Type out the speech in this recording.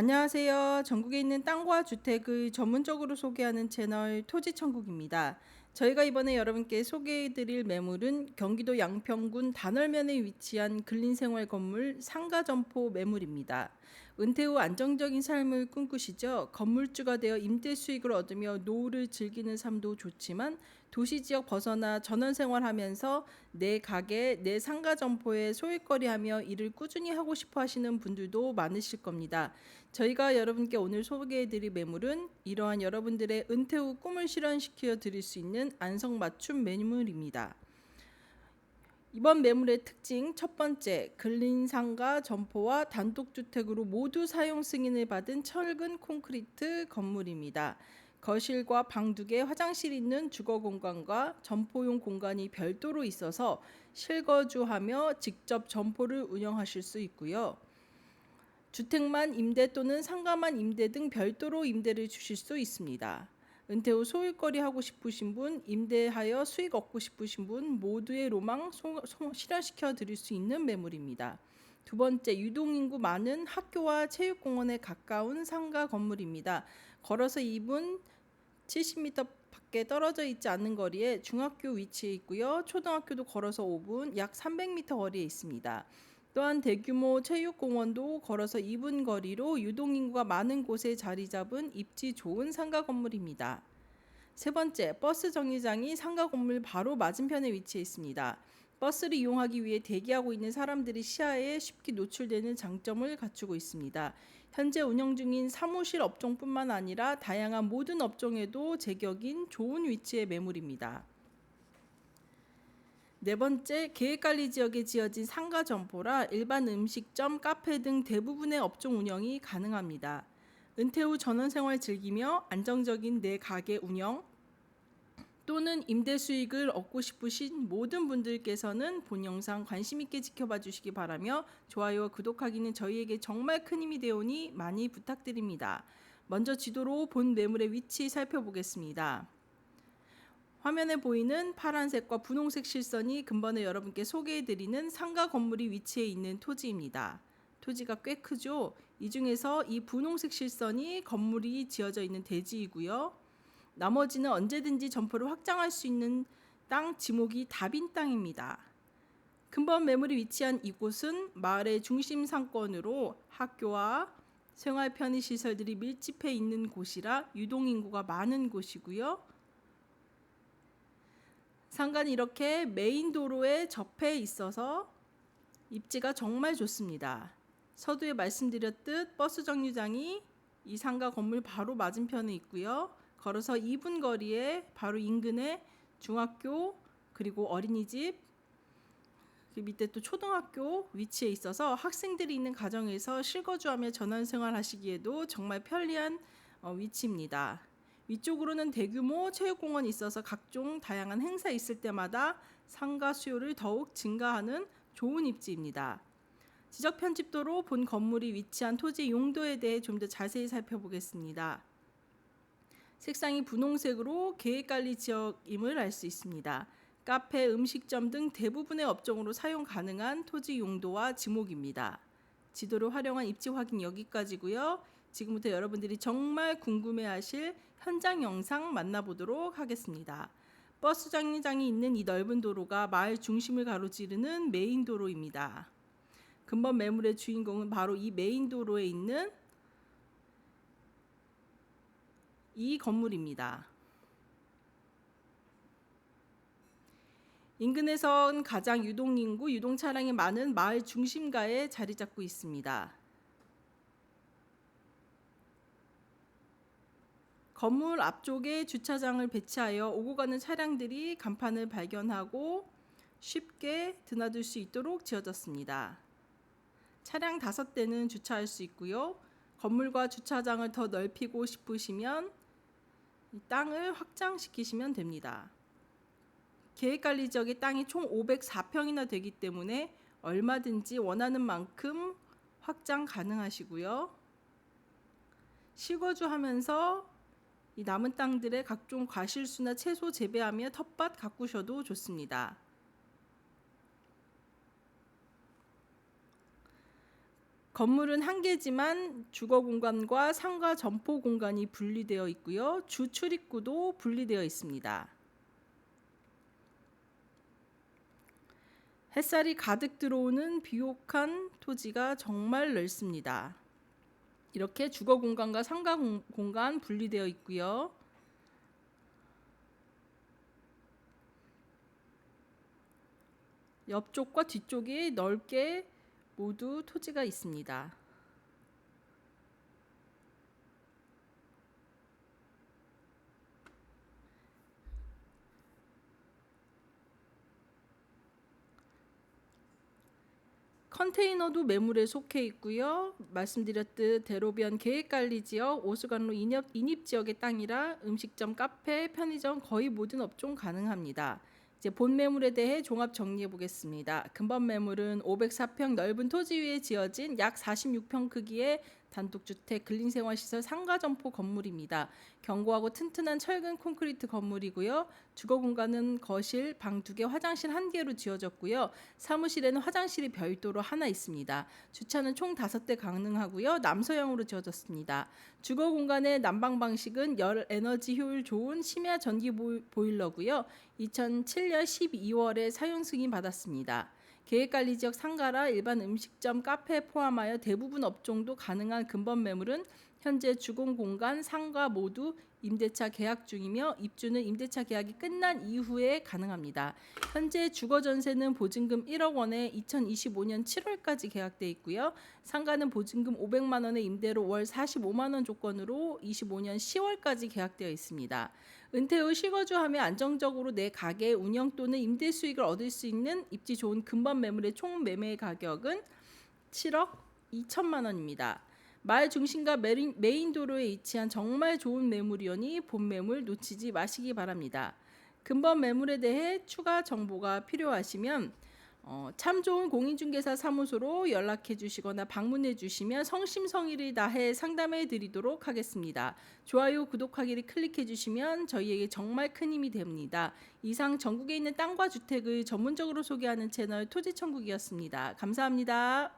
안녕하세요. 전국에 있는 땅과 주택을 전문적으로 소개하는 채널 토지천국입니다. 저희가 이번에 여러분께 소개해드릴 매물은 경기도 양평군 단월면에 위치한 근린생활 건물 상가점포 매물입니다. 은퇴 후 안정적인 삶을 꿈꾸시죠? 건물주가 되어 임대 수익을 얻으며 노후를 즐기는 삶도 좋지만 도시 지역 벗어나 전원 생활하면서 내 가게, 내 상가 점포에 소일거리하며 일을 꾸준히 하고 싶어 하시는 분들도 많으실 겁니다. 저희가 여러분께 오늘 소개해 드릴 매물은 이러한 여러분들의 은퇴 후 꿈을 실현시켜 드릴 수 있는 안성맞춤 매물입니다. 이번 매물의 특징 첫 번째, 근린 상가 점포와 단독 주택으로 모두 사용 승인을 받은 철근 콘크리트 건물입니다. 거실과 방두 개, 화장실 있는 주거 공간과 점포용 공간이 별도로 있어서 실거주하며 직접 점포를 운영하실 수 있고요. 주택만 임대 또는 상가만 임대 등 별도로 임대를 주실 수 있습니다. 은퇴 후 소일거리 하고 싶으신 분, 임대하여 수익 얻고 싶으신 분 모두의 로망 소, 소, 실현시켜 드릴 수 있는 매물입니다. 두 번째, 유동인구 많은 학교와 체육공원에 가까운 상가 건물입니다. 걸어서 2분 70m 밖에 떨어져 있지 않는 거리에 중학교 위치해 있고요. 초등학교도 걸어서 5분, 약 300m 거리에 있습니다. 또한 대규모 체육공원도 걸어서 2분 거리로 유동인구가 많은 곳에 자리 잡은 입지 좋은 상가 건물입니다. 세 번째, 버스 정류장이 상가 건물 바로 맞은편에 위치해 있습니다. 버스를 이용하기 위해 대기하고 있는 사람들이 시야에 쉽게 노출되는 장점을 갖추고 있습니다. 현재 운영 중인 사무실 업종뿐만 아니라 다양한 모든 업종에도 제격인 좋은 위치의 매물입니다. 네 번째, 계획관리 지역에 지어진 상가 점포라 일반 음식점, 카페 등 대부분의 업종 운영이 가능합니다. 은퇴 후 전원 생활 즐기며 안정적인 내 가게 운영 또는 임대 수익을 얻고 싶으신 모든 분들께서는 본 영상 관심 있게 지켜봐 주시기 바라며 좋아요와 구독하기는 저희에게 정말 큰 힘이 되오니 많이 부탁드립니다. 먼저 지도로 본 매물의 위치 살펴보겠습니다. 화면에 보이는 파란색과 분홍색 실선이 근본에 여러분께 소개해드리는 상가 건물이 위치해 있는 토지입니다. 토지가 꽤 크죠? 이 중에서 이 분홍색 실선이 건물이 지어져 있는 대지이고요. 나머지는 언제든지 점포를 확장할 수 있는 땅 지목이 답인 땅입니다. 근본 매물이 위치한 이곳은 마을의 중심 상권으로 학교와 생활 편의 시설들이 밀집해 있는 곳이라 유동 인구가 많은 곳이고요. 상간이 이렇게 메인 도로에 접해 있어서 입지가 정말 좋습니다. 서두에 말씀드렸듯 버스 정류장이 이 상가 건물 바로 맞은편에 있고요. 걸어서 2분 거리에 바로 인근에 중학교 그리고 어린이집 그 밑에 또 초등학교 위치에 있어서 학생들이 있는 가정에서 실거주하며 전원 생활하시기에도 정말 편리한 어, 위치입니다. 위쪽으로는 대규모 체육공원이 있어서 각종 다양한 행사 있을 때마다 상가 수요를 더욱 증가하는 좋은 입지입니다. 지적 편집도로 본 건물이 위치한 토지 용도에 대해 좀 더 자세히 살펴보겠습니다. 색상이 분홍색으로 계획관리 지역임을 알 수 있습니다. 카페, 음식점 등 대부분의 업종으로 사용 가능한 토지 용도와 지목입니다. 지도를 활용한 입지 확인 여기까지고요. 지금부터 여러분들이 정말 궁금해하실 현장 영상 만나보도록 하겠습니다. 버스 정류장이 있는 이 넓은 도로가 마을 중심을 가로지르는 메인 도로입니다. 근본 매물의 주인공은 바로 이 메인 도로에 있는 이 건물입니다. 인근에선 가장 유동인구, 유동 차량이 많은 마을 중심가에 자리 잡고 있습니다. 건물 앞쪽에 주차장을 배치하여 오고 가는 차량들이 간판을 발견하고 쉽게 드나들 수 있도록 지어졌습니다. 차량 다섯 대는 주차할 수 있고요. 건물과 주차장을 더 넓히고 싶으시면 땅을 확장시키시면 됩니다. 계획관리 지역의 땅이 총 504평이나 되기 때문에 얼마든지 원하는 만큼 확장 가능하시고요. 실거주 하면서 이 남은 땅들의 각종 과실수나 채소 재배하며 텃밭 가꾸셔도 좋습니다. 건물은 한 개지만 주거 공간과 상가 점포 공간이 분리되어 있고요. 주 출입구도 분리되어 있습니다. 햇살이 가득 들어오는 비옥한 토지가 정말 넓습니다. 이렇게 주거 공간과 상가 공- 공간 분리되어 있고요. 옆쪽과 뒤쪽이 넓게 모두 토지가 있습니다. 컨테이너도 매물에 속해 있고요. 말씀드렸듯 대로변 계획관리 지역 오수관로 인입, 인입 지역의 땅이라 음식점, 카페, 편의점 거의 모든 업종 가능합니다. 이제 본 매물에 대해 종합 정리해 보겠습니다. 근본 매물은 504평 넓은 토지 위에 지어진 약 46평 크기의 단독주택 근린생활시설 상가점포 건물입니다. 견고하고 튼튼한 철근 콘크리트 건물이고요. 주거 공간은 거실, 방 두 개, 화장실 한 개로 지어졌고요. 사무실에는 화장실이 별도로 하나 있습니다. 주차는 총 다섯 대 가능하고요. 남서형으로 지어졌습니다. 주거 공간의 난방 방식은 열 에너지 효율 좋은 심야 전기 보일러고요. 2007년 12월에 사용 승인 받았습니다. 계획관리 지역 상가라 일반 음식점, 카페 포함하여 대부분 업종도 가능한 근본 매물은 현재 주공 공간, 상가 모두 임대차 계약 중이며 입주는 임대차 계약이 끝난 이후에 가능합니다. 현재 주거 전세는 보증금 1억 원에 2025년 7월까지 계약돼 있고요. 상가는 보증금 500만 원의 임대로 월 45만 원 조건으로 25년 10월까지 계약되어 있습니다. 은퇴 후 실거주하며 안정적으로 내 가게 운영 또는 임대 수익을 얻을 수 있는 입지 좋은 근본 매물의 총 매매 가격은 7억 2천만 원입니다. 마을 중심과 메인, 메인 도로에 위치한 정말 좋은 매물이오니 본 매물 놓치지 마시기 바랍니다. 근본 매물에 대해 추가 정보가 필요하시면 어, 참 좋은 공인중개사 사무소로 연락해 주시거나 방문해 주시면 성심성의를 다해 상담해 드리도록 하겠습니다. 좋아요, 구독하기를 클릭해 주시면 저희에게 정말 큰 힘이 됩니다. 이상 전국에 있는 땅과 주택을 전문적으로 소개하는 채널 토지천국이었습니다. 감사합니다.